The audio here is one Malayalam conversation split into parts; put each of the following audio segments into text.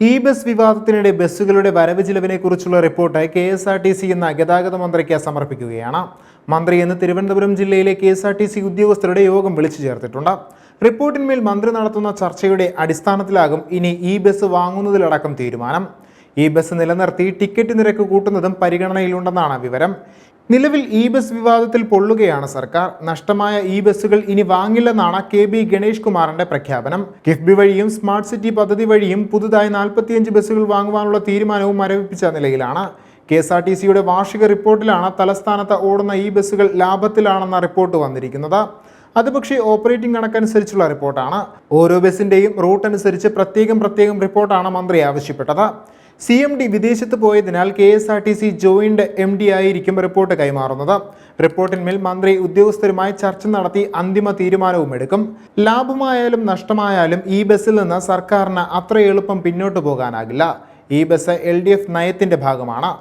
ഇ ബസ് വിവാദത്തിനിടെ ബസ്സുകളുടെ വരവ് ചിലവിനെ കുറിച്ചുള്ള report K S R T C എന്ന ഗതാഗത മന്ത്രിക്ക് സമർപ്പിക്കുകയാണ്. മന്ത്രി ഇന്ന് തിരുവനന്തപുരം ജില്ലയിലെ K S R T C ഉദ്യോഗസ്ഥരുടെ യോഗം വിളിച്ചു ചേർത്തിട്ടുണ്ട്. റിപ്പോർട്ടിന്മേൽ മന്ത്രി നടത്തുന്ന ചർച്ചയുടെ അടിസ്ഥാനത്തിലാകും ഇനി ഇ ബസ് വാങ്ങുന്നതിലടക്കം തീരുമാനം. ഈ ബസ് നിലനിർത്തി ടിക്കറ്റ് നിരക്ക് കൂട്ടുന്നതും പരിഗണനയിലുണ്ടെന്നാണ് വിവരം. നിലവിൽ ഇ ബസ് വിവാദത്തിൽ പൊള്ളുകയാണ് സർക്കാർ. നഷ്ടമായ ഇ ബസ്സുകൾ ഇനി വാങ്ങില്ലെന്നാണ് കെ ബി ഗണേഷ് കുമാറിന്റെ പ്രഖ്യാപനം. കിഫ്ബി വഴിയും സ്മാർട്ട് സിറ്റി പദ്ധതി വഴിയും പുതുതായി നാൽപ്പത്തിയഞ്ച് ബസ്സുകൾ വാങ്ങുവാനുള്ള തീരുമാനവും മരവിപ്പിച്ച നിലയിലാണ്. കെ എസ് ആർ ടി സിയുടെ വാർഷിക റിപ്പോർട്ടിലാണ് തലസ്ഥാനത്ത് ഓടുന്ന ഈ ബസ്സുകൾ ലാഭത്തിലാണെന്ന റിപ്പോർട്ട് വന്നിരിക്കുന്നത്. അത് പക്ഷേ ഓപ്പറേറ്റിംഗ് കണക്കനുസരിച്ചുള്ള റിപ്പോർട്ടാണ്. ഓരോ ബസിന്റെയും റൂട്ട് അനുസരിച്ച് പ്രത്യേകം പ്രത്യേകം റിപ്പോർട്ടാണ് മന്ത്രി ആവശ്യപ്പെട്ടത്. സി എം ഡി വിദേശത്ത് പോയതിനാൽ K S R T C joint M D ആയിരിക്കും റിപ്പോർട്ട് കൈമാറുന്നത്. റിപ്പോർട്ടിന്മേൽ മന്ത്രി ഉദ്യോഗസ്ഥരുമായി ചർച്ച നടത്തി അന്തിമ തീരുമാനവും എടുക്കും. ലാഭമായാലും നഷ്ടമായാലും ഈ ബസ്സിൽ നിന്ന് സർക്കാരിന് അത്ര എളുപ്പം പിന്നോട്ട് പോകാനാകില്ല. ഈ ബസ് എൽ ഡി എഫ് നയത്തിന്റെ ഭാഗമാണ്.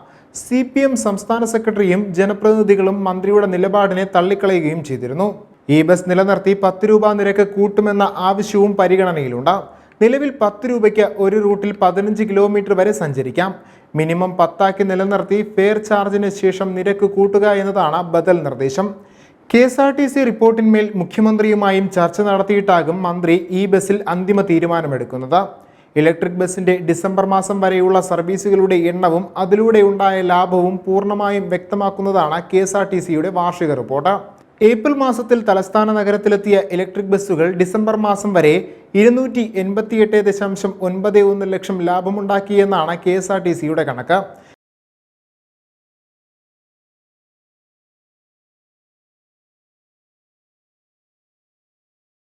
സി പി എം സംസ്ഥാന സെക്രട്ടറിയും ജനപ്രതിനിധികളും മന്ത്രിയുടെ നിലപാടിനെ തള്ളിക്കളയുകയും ചെയ്തിരുന്നു. ഈ ബസ് നിലനിർത്തി പത്ത് രൂപ നിരക്ക് കൂട്ടുമെന്ന ആവശ്യവും പരിഗണനയിലുണ്ട്. നിലവിൽ പത്ത് രൂപയ്ക്ക് ഒരു റൂട്ടിൽ പതിനഞ്ച് കിലോമീറ്റർ വരെ സഞ്ചരിക്കാം. മിനിമം പത്താക്കി നിലനിർത്തി ഫെയർ ചാർജിന് ശേഷം നിരക്ക് കൂട്ടുക എന്നതാണ് ബദൽ നിർദ്ദേശം. K S R T C റിപ്പോർട്ടിന്മേൽ മുഖ്യമന്ത്രിയുമായും ചർച്ച നടത്തിയിട്ടാകും മന്ത്രി ഈ ബസ്സിൽ അന്തിമ തീരുമാനമെടുക്കുന്നത്. ഇലക്ട്രിക് ബസിന്റെ ഡിസംബർ മാസം വരെയുള്ള സർവീസുകളുടെ എണ്ണവും അതിലൂടെ ഉണ്ടായ ലാഭവും പൂർണമായും വ്യക്തമാക്കുന്നതാണ് കെ വാർഷിക റിപ്പോർട്ട്. ഏപ്രിൽ മാസത്തിൽ തലസ്ഥാന നഗരത്തിലെത്തിയ ഇലക്ട്രിക് ബസ്സുകൾ ഡിസംബർ മാസം വരെ ഇരുന്നൂറ്റി എൺപത്തിയെട്ട് ദശാംശം ഒൻപത് ഒന്ന് ലക്ഷം ലാഭമുണ്ടാക്കിയെന്നാണ് കെ എസ് ആർ ടി സിയുടെ കണക്ക്.